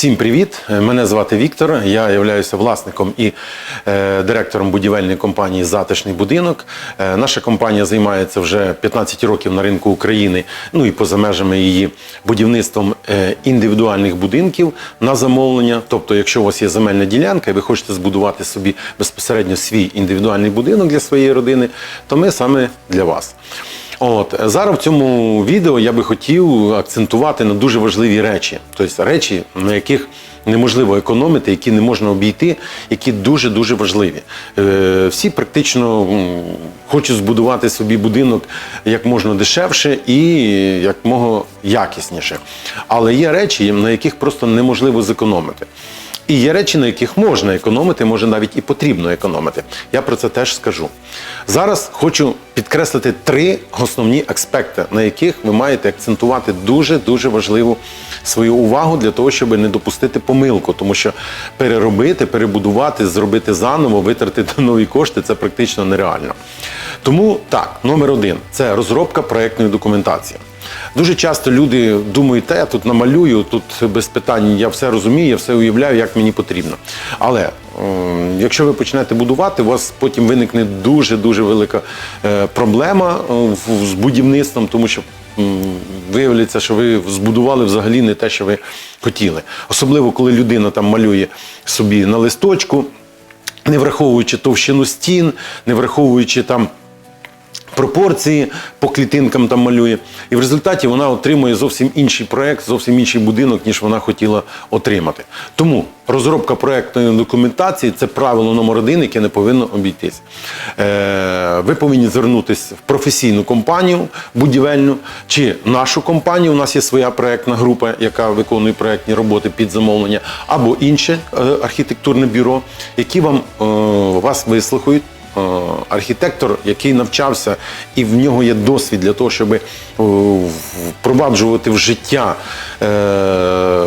Всім привіт! Мене звати Віктор. Я являюся власником і е, директором будівельної компанії Затишний будинок. Е, наша компанія займається вже 15 років на ринку України, ну і поза межами її будівництвом е, індивідуальних будинків на замовлення. Тобто, якщо у вас є земельна ділянка і ви хочете збудувати собі безпосередньо свій індивідуальний будинок для своєї родини, то ми саме для вас. От зараз в цьому відео я би хотів акцентувати на дуже важливі речі, тобто речі, на яких неможливо економити, які не можна обійти, які дуже дуже важливі. Е, всі практично хочуть збудувати собі будинок як можна дешевше і як мого якісніше. Але є речі, на яких просто неможливо зекономити. І є речі, на яких можна економити, може навіть і потрібно економити. Я про це теж скажу. Зараз хочу підкреслити три основні аспекти, на яких ви маєте акцентувати дуже-дуже важливу свою увагу для того, щоб не допустити помилку, тому що переробити, перебудувати, зробити заново, витратити нові кошти це практично нереально. Тому так, номер один це розробка проєктної документації. Дуже часто люди думають, та я тут намалюю, тут без питань я все розумію, я все уявляю, як мені потрібно. Але якщо ви почнете будувати, у вас потім виникне дуже дуже велика е, проблема е, з будівництвом, тому що виявляється, що ви збудували взагалі не те, що ви хотіли. Особливо, коли людина там малює собі на листочку, не враховуючи товщину стін, не враховуючи там пропорції по клітинкам там малює. І в результаті вона отримує зовсім інший проект, зовсім інший будинок, ніж вона хотіла отримати. Тому розробка проектної документації це правило номер один, яке не повинно обійтись. Е, ви повинні звернутися в професійну компанію будівельну чи нашу компанію. У нас є своя проектна група, яка виконує проектні роботи під замовлення, або інше е, архітектурне бюро, які вам е, вас вислухають. Е, архітектор, який навчався, і в нього є досвід для того, щоб е, впроваджувати в життя е,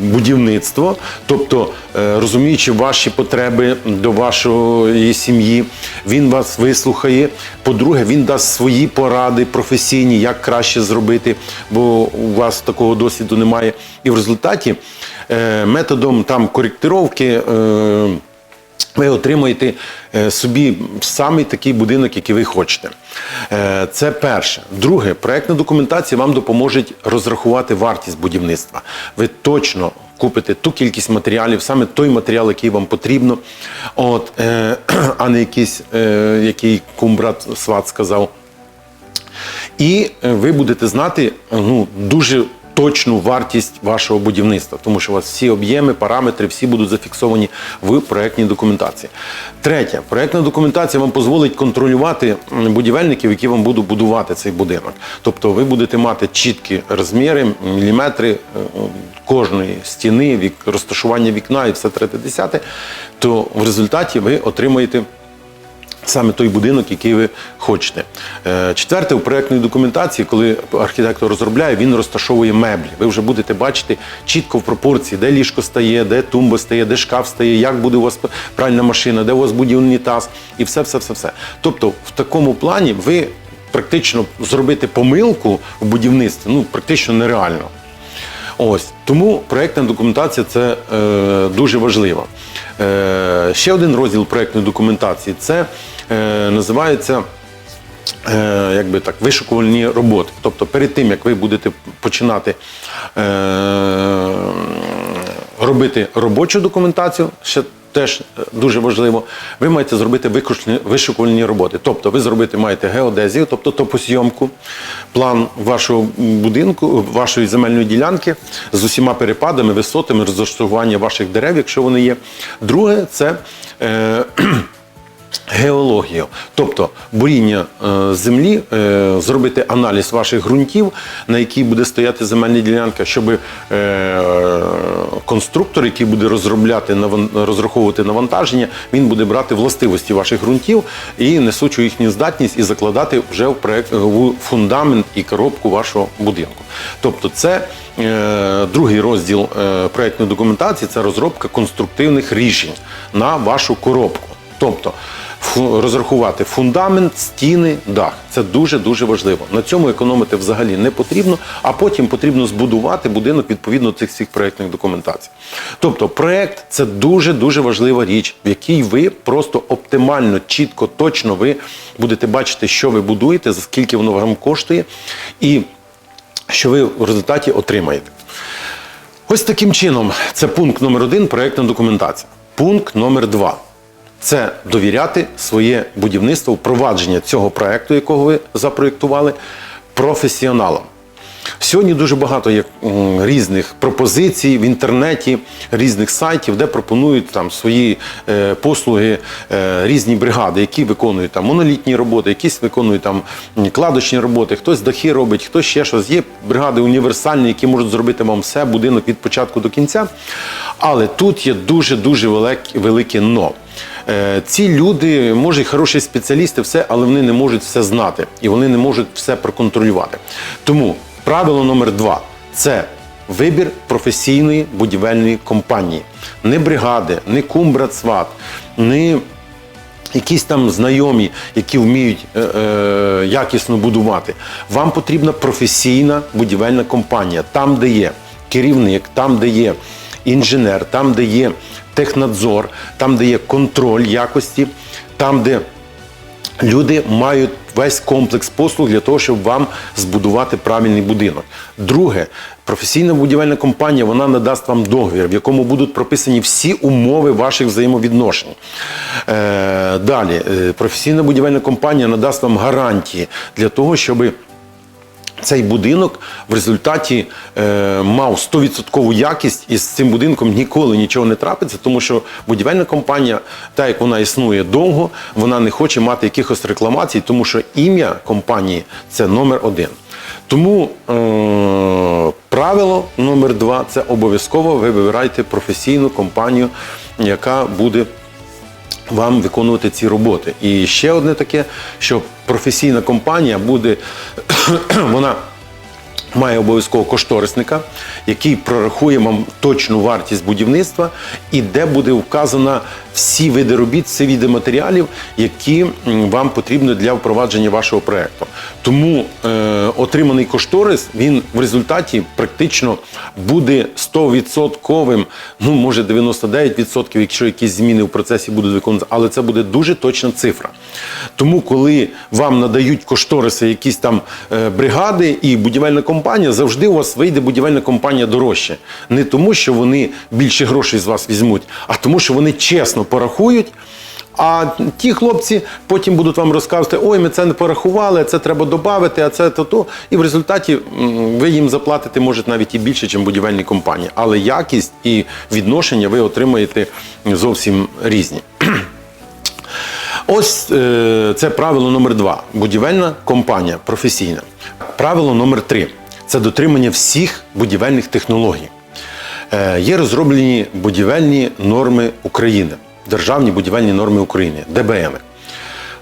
будівництво, тобто розуміючи ваші потреби до вашої сім'ї, він вас вислухає. По-друге, він дасть свої поради професійні, як краще зробити, бо у вас такого досвіду немає. І в результаті методом там коректировки. Ви отримаєте е, собі самий такий будинок, який ви хочете. Е, Це перше. Друге, проектна документація вам допоможе розрахувати вартість будівництва. Ви точно купите ту кількість матеріалів, саме той матеріал, який вам потрібно, от, е, а не якийсь, який кумбрат сват сказав. І ви будете знати ну, дуже точну вартість вашого будівництва, тому що у вас всі об'єми, параметри, всі будуть зафіксовані в проєктній документації. Третє, проєктна документація вам дозволить контролювати будівельників, які вам будуть будувати цей будинок. Тобто ви будете мати чіткі розміри, міліметри е, кожної стіни, розташування вікна і все третє десяте, то в результаті ви отримаєте саме той будинок, який ви хочете. Е, Четверте, у проєктній документації, коли архітектор розробляє, він розташовує меблі. Ви вже будете бачити чітко в пропорції, де ліжко стає, де тумба стає, де шкаф стає, як буде у вас пральна машина, де у вас буде унітаз, і все, все, все, все. Тобто, в такому плані ви практично зробити помилку в будівництві ну практично нереально. Ось тому проєктна документація це е, дуже важливо. Е, ще один розділ проєктної документації це називається. Е, якби так, вишукувальні роботи. Тобто перед тим, як ви будете починати е, робити робочу документацію, ще теж е, дуже важливо, ви маєте зробити вишукувальні роботи. Тобто ви зробити маєте геодезію, тобто топосйомку, план вашого будинку, вашої земельної ділянки з усіма перепадами, висотами, розташування ваших дерев, якщо вони є. Друге, це е, геологію, тобто буріння е, землі, е, зробити аналіз ваших ґрунтів, на якій буде стояти земельна ділянка, щоб е, конструктор, який буде розробляти наван- розраховувати навантаження, він буде брати властивості ваших ґрунтів і несучу їхню здатність і закладати вже в проект в фундамент і коробку вашого будинку. Тобто, це е, другий розділ е, проектної документації це розробка конструктивних рішень на вашу коробку. Тобто розрахувати фундамент, стіни, дах. Це дуже дуже важливо. На цьому економити взагалі не потрібно, а потім потрібно збудувати будинок відповідно цих всіх проєктних документацій. Тобто, проєкт це дуже дуже важлива річ, в якій ви просто оптимально, чітко, точно ви будете бачити, що ви будуєте, за скільки воно вам коштує, і що ви в результаті отримаєте. Ось таким чином, це пункт номер один проєктна документація. Пункт номер два це довіряти своє будівництво, впровадження цього проєкту, якого ви запроєктували, професіоналам. Сьогодні дуже багато є різних пропозицій в інтернеті, різних сайтів, де пропонують там свої е, послуги е, різні бригади, які виконують там монолітні роботи, якісь виконують там кладочні роботи, хтось дахи робить, хтось ще щось. Є бригади універсальні, які можуть зробити вам все, будинок від початку до кінця. Але тут є дуже дуже велике но. Е, Ці люди, може, і хороші спеціалісти, все, але вони не можуть все знати і вони не можуть все проконтролювати. Тому правило номер два це вибір професійної будівельної компанії. Не бригади, не кумбрацват, не якісь там знайомі, які вміють е, е, якісно будувати. Вам потрібна професійна будівельна компанія, там, де є керівник, там, де є інженер, там, де є технадзор, там, де є контроль якості, там, де люди мають весь комплекс послуг для того, щоб вам збудувати правильний будинок. Друге, професійна будівельна компанія вона надасть вам договір, в якому будуть прописані всі умови ваших взаємовідношень. Е, далі, е, професійна будівельна компанія надасть вам гарантії для того, щоби цей будинок в результаті е, мав 100% якість, і з цим будинком ніколи нічого не трапиться, тому що будівельна компанія, так як вона існує довго, вона не хоче мати якихось рекламацій, тому що ім'я компанії це номер один. Тому е, правило номер два це обов'язково ви вибирайте професійну компанію, яка буде вам виконувати ці роботи. І ще одне таке, що професійна компанія буде, вона має обов'язково кошторисника, який прорахує вам точну вартість будівництва і де буде вказано всі види робіт, всі види матеріалів, які вам потрібні для впровадження вашого проєкту. Тому е, отриманий кошторис він в результаті практично буде 100%, ну може 99%, якщо якісь зміни в процесі будуть виконуватися, але це буде дуже точна цифра. Тому, коли вам надають кошториси якісь там е, бригади і будівельна компанія, завжди у вас вийде будівельна компанія дорожче. Не тому, що вони більше грошей з вас візьмуть, а тому, що вони чесно порахують. А ті хлопці потім будуть вам розказувати, ой, ми це не порахували, це треба додати, а це то то. І в результаті ви їм заплатите, може, навіть і більше, ніж будівельні компанії. Але якість і відношення ви отримаєте зовсім різні. Ось е, це правило номер два. Будівельна компанія професійна. Правило номер три це дотримання всіх будівельних технологій. Е, є розроблені будівельні норми України, державні будівельні норми України, ДБН,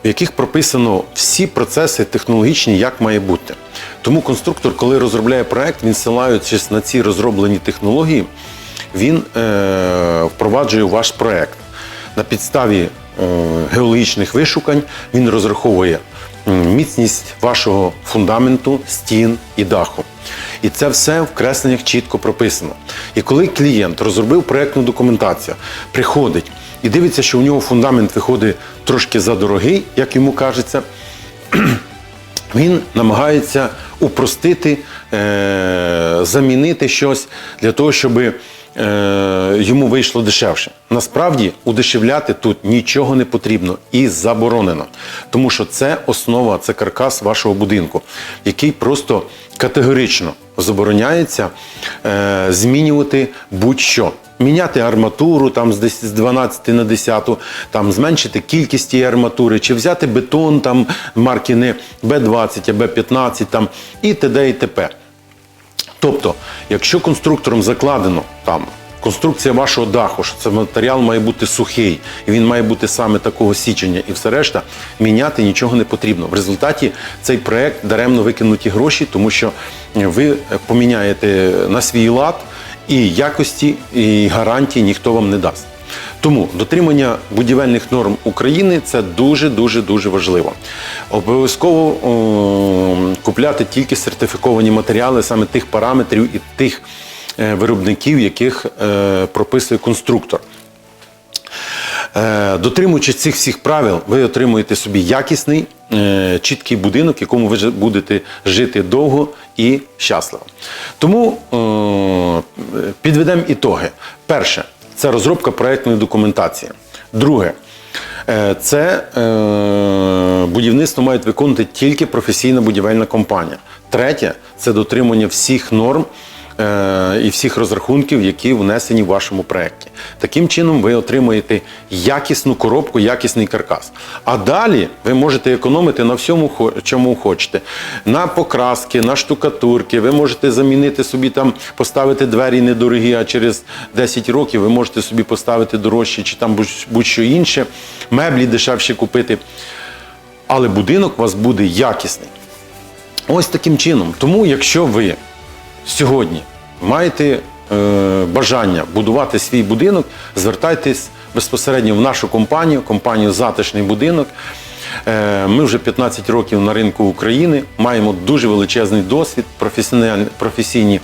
в яких прописано всі процеси технологічні, як має бути. Тому конструктор, коли розробляє проект, він ссилаючись на ці розроблені технології, він е, впроваджує ваш проект. На підставі е, геологічних вишукань він розраховує міцність вашого фундаменту, стін і даху. І це все в кресленнях чітко прописано. І коли клієнт розробив проєктну документацію, приходить і дивиться, що у нього фундамент виходить трошки задорогий, як йому кажеться, він намагається упростити, е, замінити щось для того, щоб е, йому вийшло дешевше. Насправді удешевляти тут нічого не потрібно і заборонено, тому що це основа, це каркас вашого будинку, який просто категорично забороняється е, змінювати будь-що. Міняти арматуру там з 10 з 12 на 10, там зменшити кількість тієї арматури, чи взяти бетон там марки не Б20, а Б15 там і т.д. і т.п. Тобто, якщо конструктором закладено там конструкція вашого даху, що це матеріал має бути сухий, і він має бути саме такого січення, і все решта, міняти нічого не потрібно. В результаті цей проект даремно викинуті гроші, тому що ви поміняєте на свій лад, і якості, і гарантії ніхто вам не дасть. Тому дотримання будівельних норм України це дуже дуже дуже важливо. Обов'язково о, купляти тільки сертифіковані матеріали саме тих параметрів і тих е, виробників, яких е, прописує конструктор. Е, Дотримуючись цих всіх правил, ви отримуєте собі якісний, е, чіткий будинок, в якому ви будете жити довго і щасливо. Тому підведемо ітоги. Перше це розробка проєктної документації. Друге е, це е, будівництво мають виконувати тільки професійна будівельна компанія. Третє це дотримання всіх норм і всіх розрахунків, які внесені в вашому проєкті. Таким чином ви отримаєте якісну коробку, якісний каркас. А далі ви можете економити на всьому, чому хочете. На покраски, на штукатурки, ви можете замінити собі там, поставити двері недорогі, а через 10 років ви можете собі поставити дорожчі чи там будь- будь-що інше, меблі дешевші купити. Але будинок у вас буде якісний. Ось таким чином. Тому, якщо ви сьогодні маєте е, бажання будувати свій будинок, звертайтесь безпосередньо в нашу компанію, компанію Затишний будинок. Е, Ми вже 15 років на ринку України, маємо дуже величезний досвід, професійні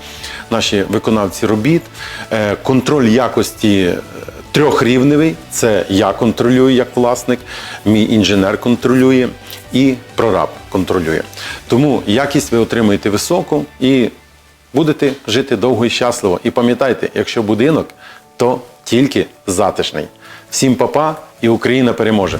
наші виконавці робіт, Е, контроль якості е, трьохрівневий. Це я контролюю як власник, мій інженер контролює і прораб контролює. Тому якість ви отримаєте високу і будете жити довго і щасливо. І пам'ятайте, якщо будинок, то тільки затишний. Всім папа і Україна переможе!